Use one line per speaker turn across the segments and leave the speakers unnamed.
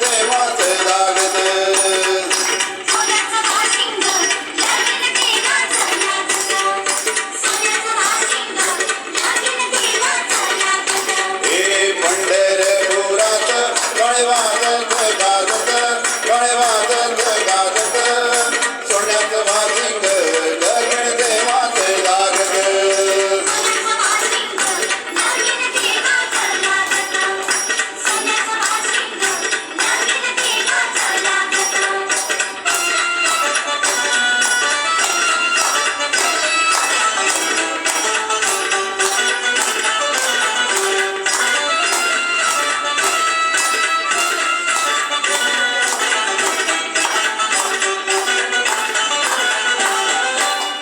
দেওয়া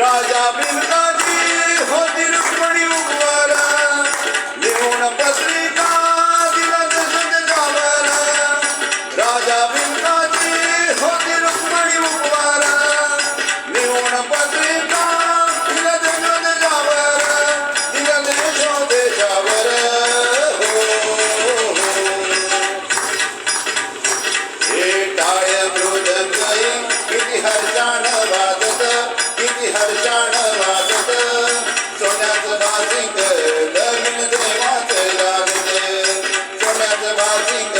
राजा बिंदाजी होती रुक्मणी उगवर लिहून पत्रिका दिला दशरथ जावर राजा बिंदाजी होती रुक्मणी उगवर लिहून पत्रिका दिला दशरथ जावर दिला देशो देशावर हो, हो, हो. हे टाळ मृदंगई किती हर्षाण वाजत किती हर्षाण वाजत सोन्याचं बाजिंग लगीन देवाच लागत सोन्याचं बाजिंग